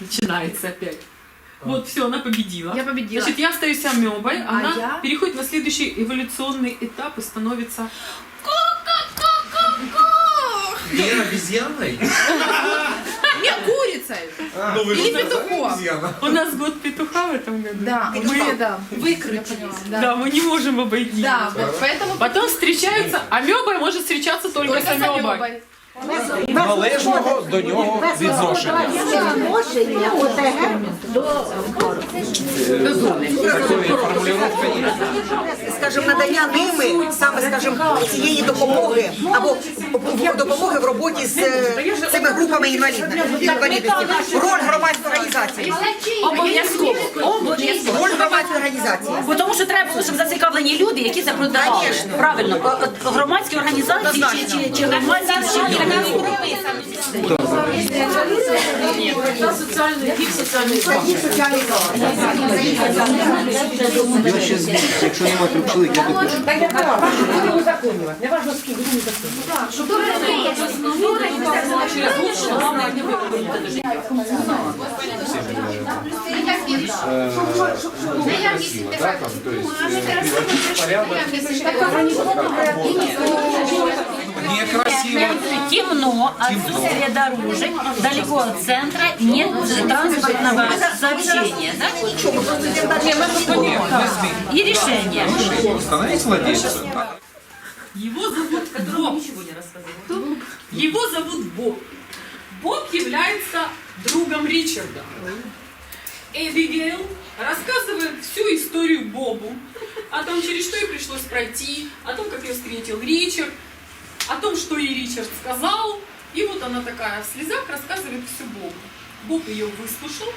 Начинается опять. Вот, все, она победила. Я победила. Значит, я остаюсь амебой, А она я? переходит на следующий эволюционный этап и становится... Не обезьяной? Не, курицей. Ну вы Или петухом. У нас год петуха в этом году. Да, мы да, выкрутились. Да, Да, мы не можем обойти. да вот поэтому Потом встречается, амеба может встречаться только, только с с амебой. Належного до нього відношення. Відношення ОТГ до скажімо, надання ними саме, скажімо, цієї допомоги або допомоги в роботі з е, цими групами інвалідності. інвалідності. Роль громадської організації. Обов'язково. Роль організації. Бо тому що треба було, щоб зацікавлені люди, які це продавали. Конечно. Правильно. О- от Громадські організації чи, чи, чи громадські. Я ще звіт, якщо нема трьох чоловік, я допишу. Да, там, то есть, э, приводить порядок. Некрасиво. Темно, отсутствие дорожек, далеко от центра, нет транспортного сообщения. Да? И решение. Становись владельцем. Его зовут Боб. Его зовут Боб. Боб является другом Ричарда. Эбигейл рассказывает всю историю Бобу. О том, через что ей пришлось пройти, о том, как ее встретил Ричард, о том, что ей Ричард сказал. И вот она такая в слезах рассказывает все Бобу. Боб ее выслушал,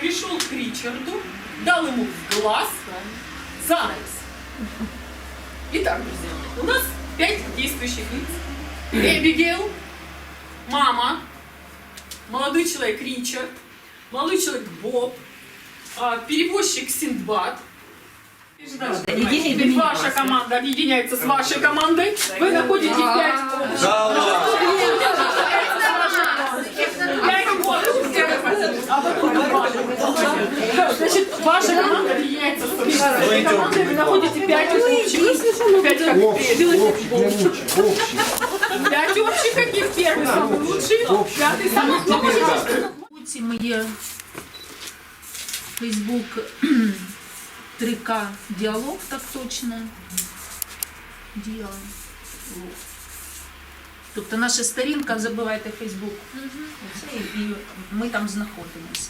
пришел к Ричарду, дал ему в глаз занавес. Итак, друзья, у нас пять действующих лиц. Эбигейл, мама, молодой человек Ричард, молодой человек Боб, а, перевозчик Синдбад. Теперь ваша команда объединяется с вашей командой. Вы находите пять. Да ладно. А. Значит, ваша команда объединяется с вашей командой. Вы находите пять общих. Пять как Пять общих каких? Первый самый лучший, пятый самый плохой. Ці моє Фейсбук 3К діалог, так точно. Діалог. Тобто наша сторінка, забивайте Фейсбук. Оце, і ми там знаходимося.